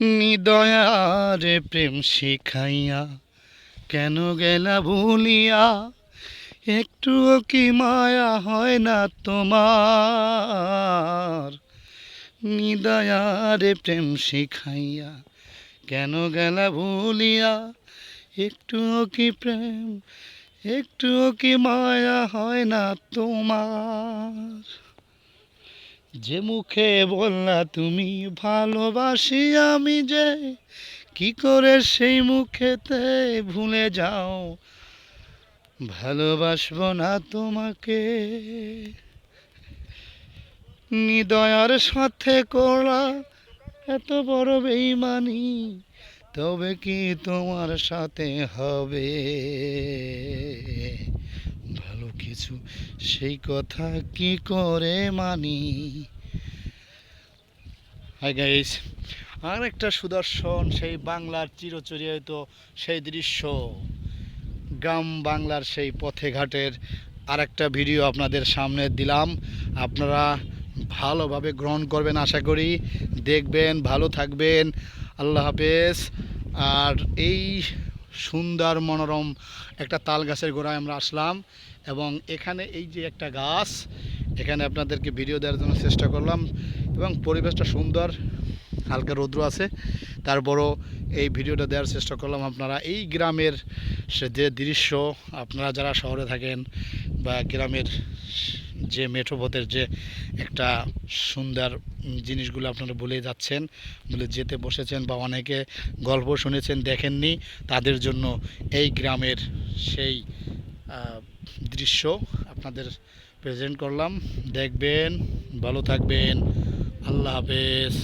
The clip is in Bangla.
নিদয়ারে প্রেম শিখাইয়া কেন গেলা ভুলিয়া? একটুও কি মায়া হয় না তোমার? নিদয়ারে প্রেম শিখাইয়া কেন গেলা ভুলিয়া? একটুও কি প্রেম, একটুও কি মায়া হয় না তোমার? যে মুখে বললা, তুমি ভালোবাসি আমি যে, কি করে সেই মুখেতে ভুলে যাও? ভালোবাসবো না তোমাকে। নিদয়ার সাথে করা এত বড় বেইমানি, তবে কি তোমার সাথে হবে? কিছু সেই কথা কি করে মানি? হাই গাইস আর একটা সুদর্শন, সেই বাংলার চিরচরিত সেই দৃশ্য। গ্রাম বাংলার সেই পথে ঘাটের আর একটা ভিডিও আপনাদের সামনে দিলাম। আপনারা ভালোভাবে গ্রহণ করবেন আশা করি। দেখবেন, ভালো থাকবেন। আল্লাহ হাফেজ। আর এই সুন্দর মনোরম একটা তাল গাছের গোড়ায় আমরা আসলাম এবং এখানে এই যে একটা গাছ, এখানে আপনাদেরকে ভিডিও দেওয়ার জন্য চেষ্টা করলাম এবং পরিবেশটা সুন্দর, হালকা রৌদ্র আছে। তারপরও এই ভিডিওটা দেওয়ার চেষ্টা করলাম আপনারা। এই গ্রামের যে দৃশ্য, আপনারা যারা শহরে থাকেন বা গ্রামের যে মেঠোপথের যে একটা সুন্দর জিনিসগুলো আপনারা ভুলে যাচ্ছেন, ভুলে যেতে বসেছেন বা অনেকে গল্প শুনেছেন, দেখেননি, তাদের জন্য এই গ্রামের সেই দৃশ্য আপনাদের প্রেজেন্ট করলাম। দেখবেন, ভালো থাকবেন। আল্লাহ হাফেজ।